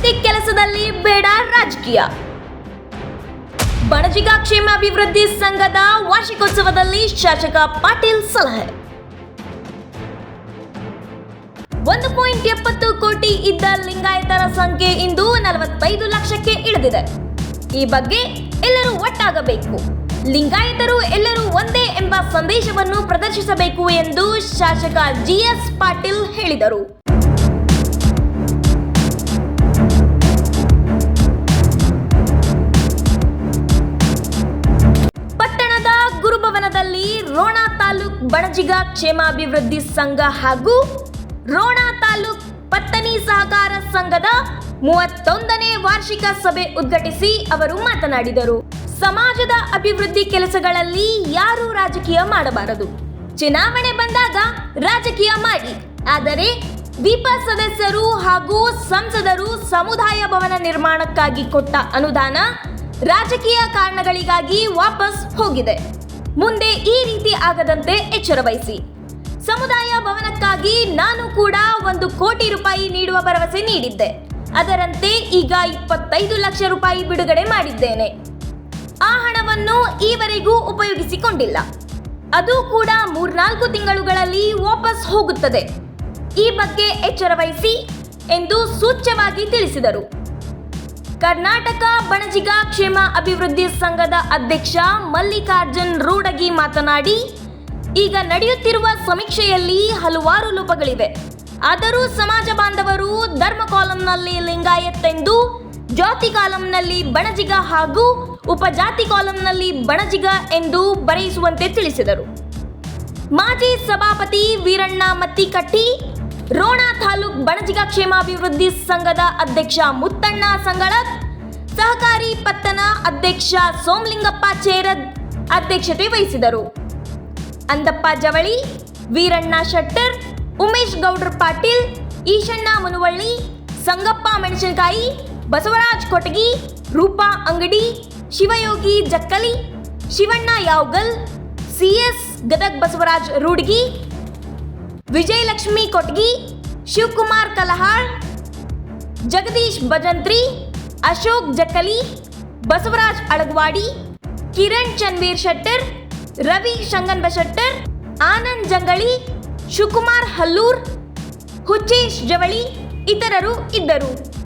ಅಭಿವೃದ್ಧಿ ಕೆಲಸದಲ್ಲಿ ಬೇಡ ರಾಜಕೀಯ. ಬಣಜಿಗ ಕ್ಷೇಮಾಭಿವೃದ್ಧಿ ಸಂಘದ ವಾರ್ಷಿಕೋತ್ಸವದಲ್ಲಿ ಶಾಸಕ ಪಾಟೀಲ್ ಸಲಹೆ. ಒಂದು ಪಾಯಿಂಟ್ ಎಪ್ಪತ್ತು ಕೋಟಿ ಇದ್ದ ಲಿಂಗಾಯತರ ಸಂಖ್ಯೆ ಇಂದು ನಲವತ್ತೈದು ಲಕ್ಷಕ್ಕೆ ಇಳಿದಿದೆ. ಈ ಬಗ್ಗೆ ಎಲ್ಲರೂ ಒಟ್ಟಾಗಬೇಕು. ಲಿಂಗಾಯತರು ಎಲ್ಲರೂ ಒಂದೇ ಎಂಬ ಸಂದೇಶವನ್ನು ಪ್ರದರ್ಶಿಸಬೇಕು ಎಂದು ಶಾಸಕ ಜಿಎಸ್ ಪಾಟೀಲ್ ಹೇಳಿದರು. ರೋಣ ತಾಲೂಕ್ ಬಣಜಿಗ ಕ್ಷೇಮಾಭಿವೃದ್ಧಿ ಸಂಘ ಹಾಗೂ ರೋಣ ತಾಲೂಕ್ ಪತ್ತನಿ ಸಹಕಾರ ಸಂಘದ ಮೂವತ್ತೊಂದನೇ ವಾರ್ಷಿಕ ಸಭೆ ಉದ್ಘಾಟಿಸಿ ಅವರು ಮಾತನಾಡಿದರು. ಸಮಾಜದ ಅಭಿವೃದ್ಧಿ ಕೆಲಸಗಳಲ್ಲಿ ಯಾರೂ ರಾಜಕೀಯ ಮಾಡಬಾರದು. ಚುನಾವಣೆ ಬಂದಾಗ ರಾಜಕೀಯ ಮಾಡಿ. ಆದರೆ ವಿಪ ಸದಸ್ಯರು ಹಾಗೂ ಸಂಸದರು ಸಮುದಾಯ ಭವನ ನಿರ್ಮಾಣಕ್ಕಾಗಿ ಕೊಟ್ಟ ಅನುದಾನ ರಾಜಕೀಯ ಕಾರಣಗಳಿಗಾಗಿ ವಾಪಸ್ ಹೋಗಿದೆ. ಮುಂದೆ ಈ ರೀತಿ ಆಗದಂತೆ ಎಚ್ಚರ ವಹಿಸಿ. ಸಮುದಾಯ ಭವನಕ್ಕಾಗಿ ನಾನು ಕೂಡ ಒಂದು ಕೋಟಿ ರೂಪಾಯಿ ನೀಡುವ ಭರವಸೆ ನೀಡಿದ್ದೆ. ಅದರಂತೆ ಈಗ ಇಪ್ಪತ್ತೈದು ಲಕ್ಷ ರೂಪಾಯಿ ಬಿಡುಗಡೆ ಮಾಡಿದ್ದೇನೆ. ಆ ಹಣವನ್ನು ಈವರೆಗೂ ಉಪಯೋಗಿಸಿಕೊಂಡಿಲ್ಲ. ಅದು ಕೂಡ ಮೂರ್ನಾಲ್ಕು ತಿಂಗಳುಗಳಲ್ಲಿ ವಾಪಸ್ ಹೋಗುತ್ತದೆ. ಈ ಬಗ್ಗೆ ಎಚ್ಚರ ವಹಿಸಿ ಎಂದು ಸೂಚ್ಯವಾಗಿ ತಿಳಿಸಿದರು. ಕರ್ನಾಟಕ ಬಣಜಿಗ ಕ್ಷೇಮ ಅಭಿವೃದ್ಧಿ ಸಂಘದ ಅಧ್ಯಕ್ಷ ಮಲ್ಲಿಕಾರ್ಜುನ್ ರೂಡಗಿ ಮಾತನಾಡಿ, ಈಗ ನಡೆಯುತ್ತಿರುವ ಸಮೀಕ್ಷೆಯಲ್ಲಿ ಹಲವಾರು ಲೋಪಗಳಿವೆ. ಆದರೂ ಸಮಾಜ ಬಾಂಧವರು ಧರ್ಮ ಕಾಲಂನಲ್ಲಿ ಲಿಂಗಾಯತ್ತೆಂದು ಜಾತಿ ಕಾಲಂನಲ್ಲಿ ಬಣಜಿಗ ಹಾಗೂ ಉಪಜಾತಿ ಕಾಲಂನಲ್ಲಿ ಬಣಜಿಗ ಎಂದು ಬರೆಯಿಸುವಂತೆ ತಿಳಿಸಿದರು. ಮಾಜಿ ಸಭಾಪತಿ ವೀರಣ್ಣ ಮತ್ತಿಕಟ್ಟಿ ರೋಣ ತಾಲೂಕ್ ಬಣಜಿಗ ಕ್ಷೇಮಾಭಿವೃದ್ಧಿ ಸಂಘದ ಅಧ್ಯಕ್ಷ ಮುತ್ತಣ್ಣ ಸಂಗಳತ್, ಸಹಕಾರಿ ಪತ್ತನ ಅಧ್ಯಕ್ಷ ಸೋಮಲಿಂಗಪ್ಪ ಚೇರದ್ ಅಧ್ಯಕ್ಷತೆ ವಹಿಸಿದರು. ಅಂದಪ್ಪ ಜವಳಿ, ವೀರಣ್ಣ ಶೆಟ್ಟರ್, ಉಮೇಶ್ ಗೌಡ್ರ ಪಾಟೀಲ್, ಈಶಣ್ಣ ಮುನುವಳ್ಳಿ, ಸಂಗಪ್ಪ ಮೆಣಸಿನಕಾಯಿ, ಬಸವರಾಜ್ ಕೊಟಗಿ, ರೂಪಾ ಅಂಗಡಿ, ಶಿವಯೋಗಿ ಜಕ್ಕಲಿ, ಶಿವಣ್ಣ ಯಾವ್ಗಲ್ ಸಿಎಸ್ ಗದಗ್ ಬಸವರಾಜ್ ರೂಡ್ಗಿ ವಿಜಯಲಕ್ಷ್ಮಿ ಕೊಟ್ಗಿ, ಶಿವಕುಮಾರ್ ಕಲಹಾಳ್, ಜಗದೀಶ್ ಭಜಂತ್ರಿ, ಅಶೋಕ್ ಜಕ್ಕಲಿ ಬಸವರಾಜ್ ಅಳಗ್ವಾಡಿ, ಕಿರಣ್ ಚನ್ವೀರ್ ಶೆಟ್ಟರ್, ರವಿ ಶಂಗನ್ ಶೆಟ್ಟರ್, ಆನಂದ್ ಜಂಗಳಿ, ಶಿವಕುಮಾರ್ ಹಲ್ಲೂರ್, ಹುಚ್ಚೇಶ್ ಜವಳಿ ಇತರರು ಇದ್ದರು.